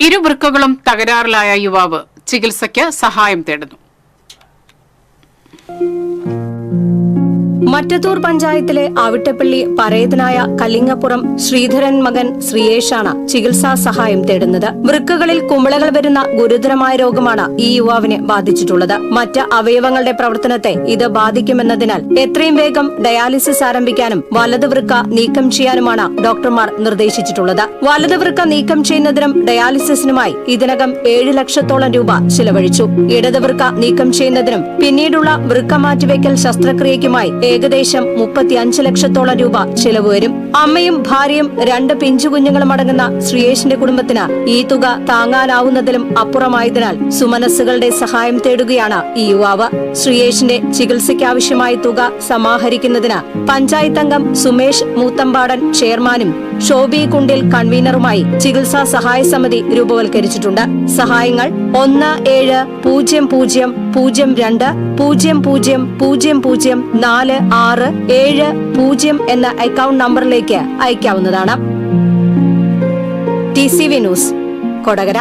ഇരുവൃക്കകളും തകരാറിലായ യുവാവ് ചികിത്സയ്ക്ക് സഹായം തേടുന്നു. മറ്റത്തൂർ പഞ്ചായത്തിലെ ആവിട്ടപ്പള്ളി പരേതനായ കല്ലിങ്ങപ്പുറം ശ്രീധരൻ മകൻ ശ്രീയേഷാണ് ചികിത്സാ സഹായം തേടുന്നത്. വൃക്കകളിൽ കുമിളകൾ വരുന്ന ഗുരുതരമായ രോഗമാണ് ഈ യുവാവിനെ ബാധിച്ചിട്ടുള്ളത്. മറ്റ് അവയവങ്ങളുടെ പ്രവർത്തനത്തെ ഇത് ബാധിക്കുമെന്നതിനാൽ എത്രയും വേഗം ഡയാലിസിസ് ആരംഭിക്കാനും വലത് വൃക്ക നീക്കം ചെയ്യാനുമാണ് ഡോക്ടർമാർ നിർദ്ദേശിച്ചിട്ടുള്ളത്. വലത് വൃക്ക നീക്കം ചെയ്യുന്നതിനും ഡയാലിസിസിനുമായി ഇതിനകം ഏഴ് ലക്ഷത്തോളം രൂപ ചിലവഴിച്ചു. ഇടത് വൃക്ക നീക്കം ചെയ്യുന്നതിനും പിന്നീടുള്ള വൃക്ക മാറ്റിവെക്കൽ ശസ്ത്രക്രിയയ്ക്കുമായി ഏകദേശം മുപ്പത്തി അഞ്ച് ലക്ഷത്തോളം രൂപ ചെലവ് വരും. അമ്മയും ഭാര്യയും രണ്ട് പിഞ്ചുകുഞ്ഞുങ്ങളും അടങ്ങുന്ന ശ്രീയേഷിന്റെ കുടുംബത്തിന് ഈ തുക താങ്ങാനാവുന്നതിലും അപ്പുറമായതിനാൽ സുമനസ്സുകളുടെ സഹായം തേടുകയാണ് ഈ യുവാവ്. ശ്രീയേഷിന്റെ ചികിത്സയ്ക്കാവശ്യമായ തുക സമാഹരിക്കുന്നതിന് പഞ്ചായത്തംഗം സുമേഷ് മൂത്തമ്പാടൻ ചെയർമാനും ഷോബി കുണ്ടിൽ കൺവീനറുമായി ചികിത്സാ സഹായ സമിതി രൂപവൽക്കരിച്ചിട്ടുണ്ട്. സഹായങ്ങൾ ഒന്ന് ഏഴ് പൂജ്യം പൂജ്യം പൂജ്യം രണ്ട് പൂജ്യം പൂജ്യം പൂജ്യം പൂജ്യം നാല് ആറ് ഏഴ് പൂജ്യം എന്ന അക്കൗണ്ട് നമ്പറിലേക്ക് അയക്കാവുന്നതാണ്. T C V news Kodakara.